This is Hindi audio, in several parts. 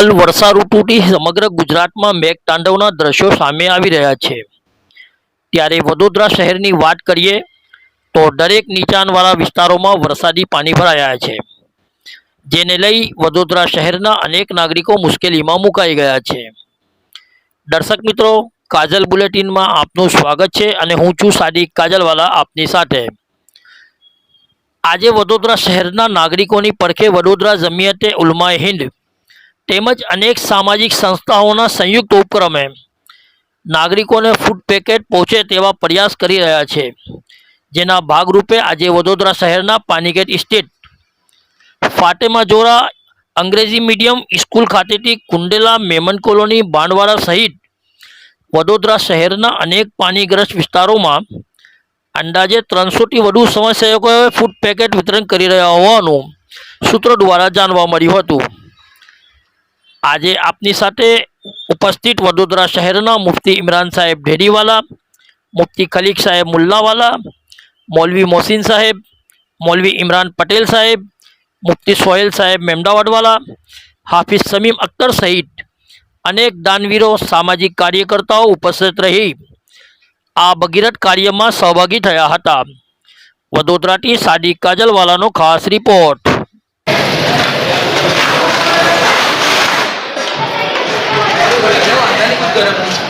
હાલ વર્ષા ઋતુથી સમગ્ર ગુજરાતમાં મેઘતાંડવના દ્રશ્યો સામે આવી રહ્યા છે. ત્યારે વડોદરા શહેરની વાત કરીએ તો દરેક નીચાણવાળા વિસ્તારોમાં વરસાદી પાણી ભરાયા છે, જેને લઈ વડોદરા શહેરના અનેક નાગરિકો મુશ્કેલીમાં મુકાઈ ગયા છે. દર્શક મિત્રો, કાજલ બુલેટિનમાં આપનું સ્વાગત છે અને હું છું સાદિક કાજલવાલા આપની સાથે. આજે વડોદરા શહેરના નાગરિકોની પડખે વડોદરા જમિયતે ઉલમાએ હિન્દ તેમજ અનેક સામાજિક સંસ્થાઓના સંયુક્ત ઉપક્રમે નાગરિકોને ફૂડ પેકેટ પહોંચે તેવા પ્રયાસ કરી રહ્યા છે. જેના ભાગરૂપે આજે વડોદરા શહેરના પાનીગેટ ઇસ્ટેટ ફાટેમા જોરા અંગ્રેજી મીડિયમ સ્કૂલ ખાતેથી કુંડેલા મેમન કોલોની બાંડવાડા સહિત વડોદરા શહેરના અનેક પાણીગ્રસ્ત વિસ્તારોમાં અંદાજે ત્રણસોથી વધુ સ્વયંસેવકોએ ફૂડ પેકેટ વિતરણ કરી રહ્યા હોવાનું સૂત્રો દ્વારા જાણવા મળ્યું હતું. આજે આપની સાથે ઉપસ્થિત વડોદરા શહેરના મુફ્તી ઇમરાન સાહેબ ઢેડીવાલા મુફ્તી ખલીક સાહેબ મુલ્લાવાલા, મૌલવી મોસીન સાહેબ, મૌલવી ઇમરાન પટેલ સાહેબ, મુફ્તી સોહેલ સાહેબ મેમદાવાડવાલા હાફિઝ સમીમ અખ્તર સહિત અનેક દાનવીરો, સામાજિક કાર્યકર્તાઓ ઉપસ્થિત રહી આ ભગીરથ કાર્યમાં સહભાગી થયા હતા. વડોદરાથી સાદી કાજલવાલાનો ખાસ રિપોર્ટ. করে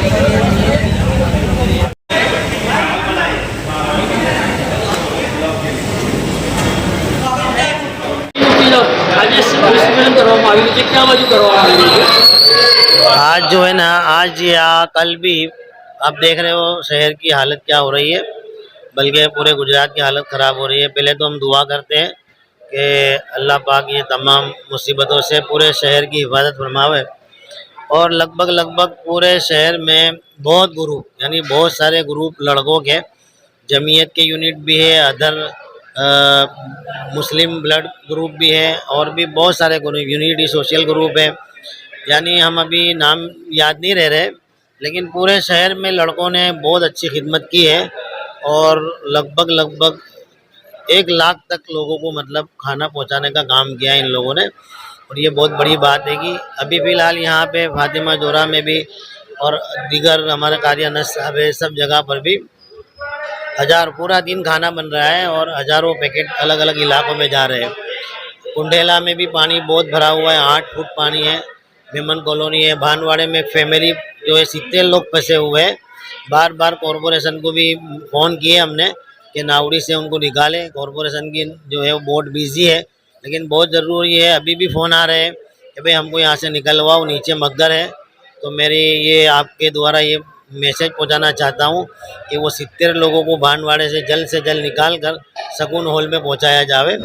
के लिए आज जो है ना, आज या कल भी आप देख रहे हो शहर की हालत क्या हो रही है, बल्कि पूरे गुजरात की हालत ख़राब हो रही है। पहले तो हम दुआ करते हैं कि अल्लाह पाक ये तमाम मुसीबतों से पूरे शहर की हिफाजत फरमावे। और लगभग लगभग पूरे शहर में बहुत ग्रुप यानी बहुत सारे ग्रुप लड़कों के जमीयत के यूनिट भी है other uh, Muslim blood group भी है और भी बहुत सारे ग्रुप यूनिटी सोशल ग्रुप है। यानी हम अभी नाम याद नहीं रह रहे लेकिन पूरे शहर में लड़कों ने बहुत अच्छी खिदमत की है और लगभग लगभग एक लाख तक लोगों को मतलब खाना पहुँचाने का काम किया इन लोगों ने। और ये बहुत बड़ी बात है कि अभी फ़िलहाल यहाँ पे फातिमा जोरा में भी और दीगर हमारे कार्यानस साहब है सब जगह पर भी हज़ार, पूरा दिन खाना बन रहा है और हज़ारों पैकेट अलग अलग इलाकों में जा रहे हैं। कुंडेला में भी पानी बहुत भरा हुआ है, आठ फुट पानी है। मेमन कॉलोनी है, भानवाड़े में फैमिली जो है सित्तेर लोग फंसे हुए हैं। बार बार कॉरपोरेशन को भी फ़ोन किए हमने कि नावड़ी से उनको निकालें। कॉरपोरेशन की जो है, वो बोर्ड बिज़ी है। लेकिन बहुत ज़रूरी है, अभी भी फ़ोन आ रहे हैं कि भाई हमको यहाँ से निकलवाओ, नीचे मकदर है। तो मेरी ये आपके द्वारा ये मैसेज पहुंचाना चाहता हूँ कि वो सितर लोगों को भानवाड़े से जल्द से जल्द निकाल कर सकून हॉल में पहुँचाया जावे।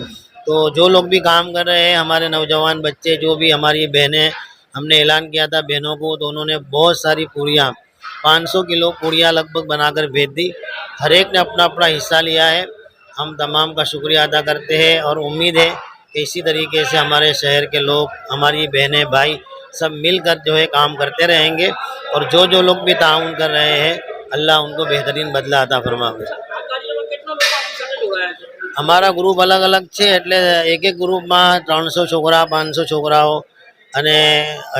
तो जो लोग भी काम कर रहे हैं, हमारे नौजवान बच्चे, जो भी हमारी बहनें हमने ऐलान किया था बहनों को तो उन्होंने बहुत सारी पूरियाँ 500 किलो पूड़ियाँ लगभग बनाकर भेज दी। हर एक ने अपना अपना हिस्सा लिया है। हम तमाम का शुक्रिया अदा करते हैं और उम्मीद है कि इसी तरीके से हमारे शहर के लोग हमारी बहनें भाई सब मिलकर जो है काम करते रहेंगे और जो जो लोग भी ताउन कर रहे हैं अल्लाह उनको बेहतरीन बदला अता फरमावे આ કાર્યમાં કેટલા લોકો આપણી સાથે જોડાયા છે અમારા ગ્રુપ અલગ અલગ છે એટલે એક એક ગ્રુપમાં ત્રણસો છોકરા પાંચસો છોકરાઓ અને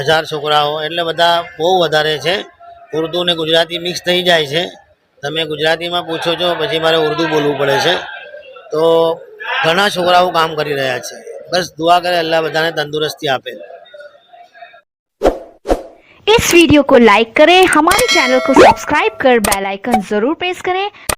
હજાર છોકરાઓ એટલે બધા બહુ વધારે છે ઉર્દુ ને ગુજરાતી મિક્સ થઈ જાય છે તમે ગુજરાતીમાં પૂછો છો પછી મારે ઉર્દુ બોલવું પડે છે તો ઘણા છોકરાઓ કામ કરી રહ્યા છે બસ દુઆ કરે અલ્લાહ બધાને તંદુરસ્તી આપે इस वीडियो को लाइक करें हमारे चैनल को सब्सक्राइब कर बेल आइकन जरूर प्रेस करें